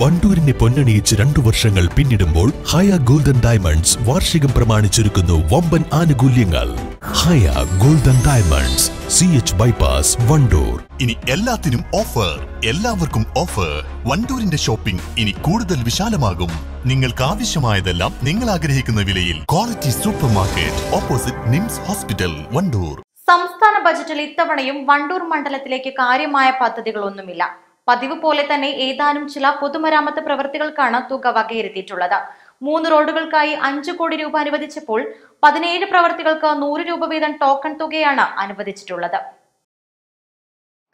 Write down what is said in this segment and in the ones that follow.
വണ്ടൂരിനെ പൊന്നണിയിച്ച് രണ്ടു വർഷങ്ങൾ പിന്നിടുമ്പോൾ ഹയ ഗോൾഡൻ ഡയമണ്ട്സ് വാർഷികം പ്രമാണിച്ചൊരുക്കുന്നു വമ്പൻ ആനുകൂല്യങ്ങൾ. Haya golden diamonds C H bypass Wandoor. ഇനി എല്ലാത്തിനും ഓഫർ. എല്ലാവർക്കും ഓഫർ. വണ്ടൂരിന്റെ ഷോപ്പിംഗ് ഇനി കൂടുതൽ വിശാലമാകും. നിങ്ങൾക്ക് ആവശ്യമായതെല്ലാം നിങ്ങൾ ആഗ്രഹിക്കുന്ന വിലയിൽ. Quality super market opposite NIMS hospital Wandoor. സംസ്ഥാന ബജറ്റിൽ ഇത്തവണയും വണ്ടൂർ മണ്ഡലത്തിലേക്ക് കാര്യമായ പദ്ധതികളൊന്നുമില്ല. പതിവ് പോലെ തന്നെ ഏതാനും ചില പൊതുമരാമത്ത് പ്രവൃത്തികൾക്കാണ് തുക വകയിരുത്തിയിട്ടുള്ളത്. മൂന്ന് റോഡുകൾക്കായി അഞ്ചു കോടി രൂപ അനുവദിച്ചപ്പോൾ പതിനേഴ് പ്രവൃത്തികൾക്ക് നൂറ് രൂപ വീതം ടോക്കൺ തുകയാണ് അനുവദിച്ചിട്ടുള്ളത്.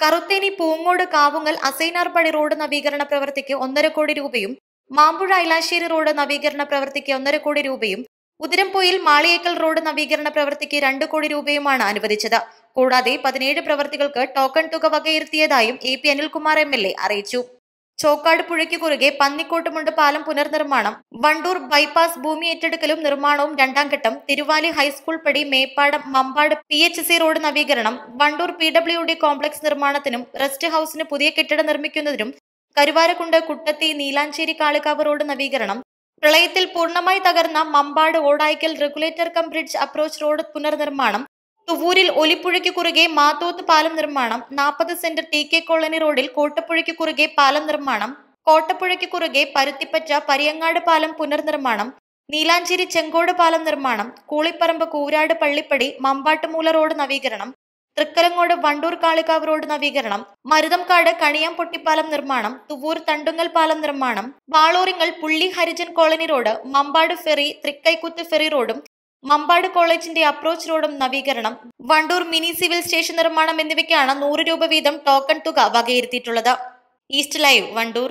കറുത്തേനി പൂങ്ങോട് കാവുങ്ങൽ അസൈനാർപടി റോഡ് നവീകരണ പ്രവൃത്തിക്ക് ഒന്നര കോടി രൂപയും മാമ്പുഴ ഐലാശ്ശേരി റോഡ് നവീകരണ പ്രവൃത്തിക്ക് ഒന്നര കോടി രൂപയും ഉതിരംപൊയിൽ മാളിയേക്കൽ റോഡ് നവീകരണ പ്രവൃത്തിക്ക് രണ്ട് കോടി രൂപയുമാണ് അനുവദിച്ചത്. കൂടാതെ പതിനേഴ് പ്രവൃത്തികൾക്ക് ടോക്കൺ തുക വകയിരുത്തിയതായും A P Anilkumar M L A അറിയിച്ചു. ചോക്കാട് പുഴയ്ക്ക് കുറുകെ പന്നിക്കോട്ടുമുണ്ട് പാലം പുനർനിർമ്മാണം. വണ്ടൂർ ബൈപ്പാസ് ഭൂമി ഏറ്റെടുക്കലും നിർമ്മാണവും രണ്ടാം ഘട്ടം. തിരുവാലി ഹൈസ്കൂൾ പടി Meppadam Mambad P H C road നവീകരണം. Wandoor P W D complex നിർമ്മാണത്തിനും റെസ്റ്റ് ഹൌസിന് പുതിയ കെട്ടിടം നിർമ്മിക്കുന്നതിനും കരുവാരക്കുണ്ട് കുട്ടത്തി നീലാഞ്ചേരി കാളികാവ് റോഡ് നവീകരണം. പ്രളയത്തിൽ പൂർണമായി തകർന്ന Mambad Odaikkal regulator cum bridge approach road പുനർനിർമ്മാണം. തുവൂരിൽ ഒലിപ്പുഴയ്ക്ക് കുറുകെ മാത്തോത്ത് പാലം നിർമ്മാണം. നാൽപ്പത് സെന്റ് ടി കെ കോളനി റോഡിൽ കോട്ടപ്പുഴയ്ക്ക് കുറുകെ പാലം നിർമ്മാണം. കോട്ടപ്പുഴയ്ക്ക് കുറുകെ പരുത്തിപ്പറ്റ പരിയങ്ങാട് പാലം പുനർനിർമ്മാണം. നീലാഞ്ചേരി ചെങ്കോട് പാലം നിർമ്മാണം. കൂളിപ്പറമ്പ് കൂരാട് പള്ളിപ്പടി മമ്പാട്ടുമൂല റോഡ് നവീകരണം. തൃക്കലങ്ങോട് വണ്ടൂർ കാളികാവ് റോഡ് നവീകരണം മരുതംകാട് കണിയാം പൊട്ടിപ്പാലം നിർമ്മാണം തുവൂർ തണ്ടുങ്ങൽ പാലം നിർമ്മാണം വാളൂറിങ്ങൽ പുള്ളി Harijan colony road Mambad ferry Thrikkaikuthu ferry റോഡും മമ്പാട് കോളേജിന്റെ അപ്രോച്ച് റോഡും നവീകരണം വണ്ടൂർ മിനി സിവിൽ സ്റ്റേഷൻ നിർമ്മാണം എന്നിവയ്ക്കാണ് നൂറ് രൂപ വീതം ടോക്കൺ തുക വകയിരുത്തിയിട്ടുള്ളത്. East live Wandoor.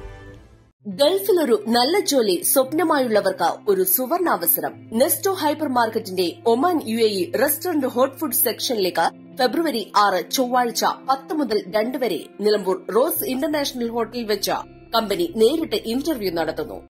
ഗൾഫിൽ ഒരു നല്ല ജോലി സ്വപ്നമായുള്ളവർക്ക് ഒരു സുവർണാവസരം. നെസ്റ്റോ ഹൈപ്പർ മാർക്കറ്റിന്റെ Oman U A E restaurant hot food സെക്ഷനിലേക്ക് ഫെബ്രുവരി ആറ് ചൊവ്വാഴ്ച പത്ത് മുതൽ രണ്ട് വരെ നിലമ്പൂർ റോസ് ഇന്റർനാഷണൽ ഹോട്ടലിൽ വെച്ച് കമ്പനി നേരിട്ട് ഇന്റർവ്യൂ നടത്തുന്നു.